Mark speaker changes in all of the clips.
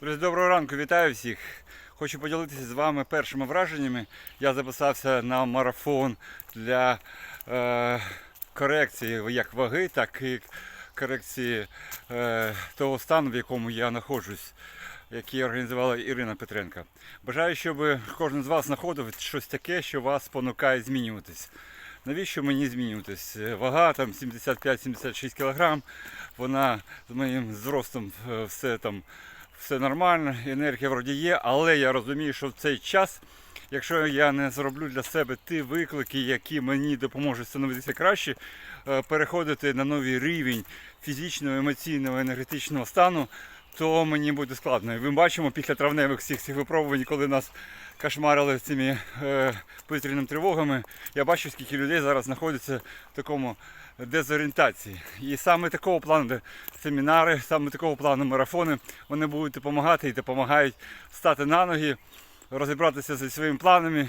Speaker 1: Друзі, доброго ранку, вітаю всіх. Хочу поділитися з вами першими враженнями. Я записався на марафон для е, корекції як ваги, так і корекції е, того стану, в якому я знаходжусь, який організувала Ірина Петренка. Бажаю, щоб кожен з вас знаходив щось таке, що вас спонукає змінюватись. Навіщо мені змінюватись? Вага там 75-76 кг, вона з моїм зростом е, все там все нормально, енергія вроді є, але я розумію, що в цей час, якщо я не зроблю для себе ті виклики, які мені допоможуть становитися краще, е, переходити на новий рівень фізичного, емоційного, енергетичного стану, то мені буде складно. І ми бачимо після травневих всіх цих випробувань, коли нас кошмарили цими е, повітряними тривогами, я бачу, скільки людей зараз знаходиться в такому дезорієнтації. І саме такого плану де семінари, саме такого плану марафони, вони будуть допомагати і допомагають стати на ноги, розібратися зі своїми планами,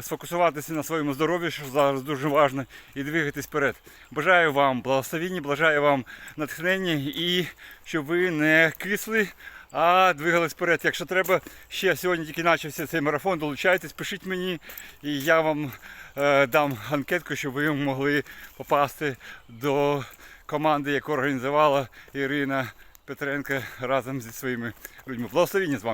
Speaker 1: сфокусуватися на своєму здоров'ї, що зараз дуже важливо, і двигатись вперед. Бажаю вам благословіння, бажаю вам натхнення і щоб ви не кисли, а двигались вперед. Якщо треба, ще сьогодні тільки почався цей марафон, долучайтесь, пишіть мені, і я вам е, дам анкетку, щоб ви могли попасти до команди, яку організувала Ірина Петренко разом зі своїми людьми. Благословіння з вами.